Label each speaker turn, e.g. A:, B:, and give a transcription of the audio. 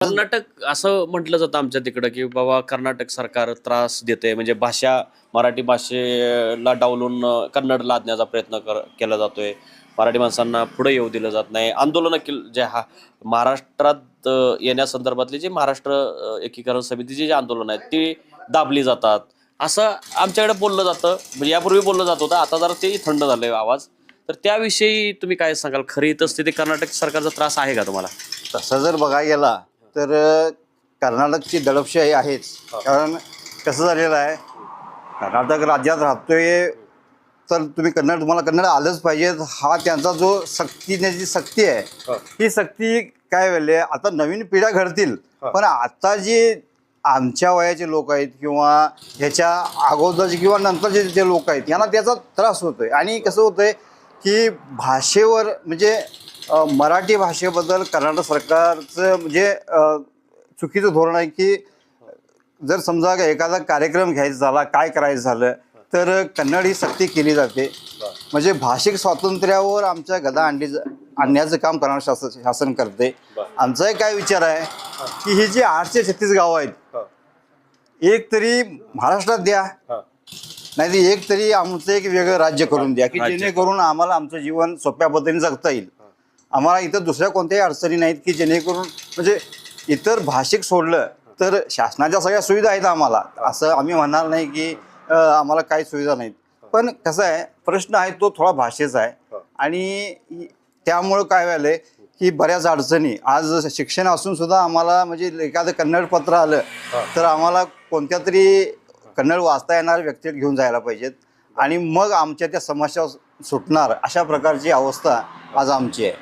A: कर्नाटक असं म्हटलं जातं आमच्या तिकडं की बाबा कर्नाटक सरकार त्रास देते. म्हणजे भाषा मराठी भाषेला डावलून कन्नड लादण्याचा प्रयत्न कर केला जातोय. मराठी माणसांना पुढे येऊ दिलं जात नाही. आंदोलनं केल जे हा महाराष्ट्रात येण्यासंदर्भातली जे महाराष्ट्र एकीकरण समितीची जी आंदोलन आहेत ती दाबली जातात. असं आमच्याकडे बोललं जातं. म्हणजे यापूर्वी बोललं जात होतं. आता जरा ते थंड झालंय आवाज. तर त्याविषयी तुम्ही काय सांगाल? खरी स्थिती कर्नाटक सरकारचा त्रास आहे का तुम्हाला?
B: तसं जर बघायला गेला तर कर्नाटकची दडपशाही आहेच कारण कसं झालेलं आहे कर्नाटक राज्यात राहतोय तर तुम्ही कन्नड तुम्हाला कन्नड आलंच पाहिजे. हा त्यांचा जो सक्तीने जी सक्ती आहे ही. सक्ती काय आहे, आता नवीन पिढ्या घडतील. पण आता जे आमच्या वयाचे लोक आहेत किंवा ह्याच्या अगोदरचे किंवा नंतरचे जे लोक आहेत यांना त्याचा त्रास होतोय. आणि कसं होतंय की भाषेवर म्हणजे मराठी भाषेबद्दल कर्नाटक सरकारचं म्हणजे चुकीचं धोरण आहे की जर समजा एखादा कार्यक्रम घ्यायचा झाला काय करायचं झालं तर कन्नड ही सक्ती केली जाते. म्हणजे भाषिक स्वातंत्र्यावर आमच्या गदा आणली आणण्याचं काम करणार शासन शासन करते. आमचा एक काय विचार आहे की ही जी आठशे छत्तीस गावं आहेत एक तरी महाराष्ट्रात द्या नाही एक तरी आमचं एक वेगळं राज्य करून द्या की. जेणेकरून आम्हाला आमचं जीवन सोप्या पद्धतीने जगता येईल. आम्हाला इथं दुसऱ्या कोणत्याही अडचणी नाहीत की जेणेकरून म्हणजे इतर भाषिक सोडलं तर शासनाच्या सगळ्या सुविधा आहेत आम्हाला. असं आम्ही म्हणणार नाही की आम्हाला काही सुविधा नाहीत. पण कसं आहे प्रश्न आहे तो थोडा भाषेचा आहे. आणि इ- त्यामुळं काय व्हायलंय की बऱ्याच अडचणी. आज शिक्षण असून सुद्धा आम्हाला म्हणजे एखादं कन्नड पत्र आलं तर आम्हाला कोणत्या तरी कन्नड वाचता येणाऱ्या व्यक्ती घेऊन जायला पाहिजेत. आणि मग आमच्या त्या समस्या सुटणार अशा प्रकारची अवस्था आज आमची आहे.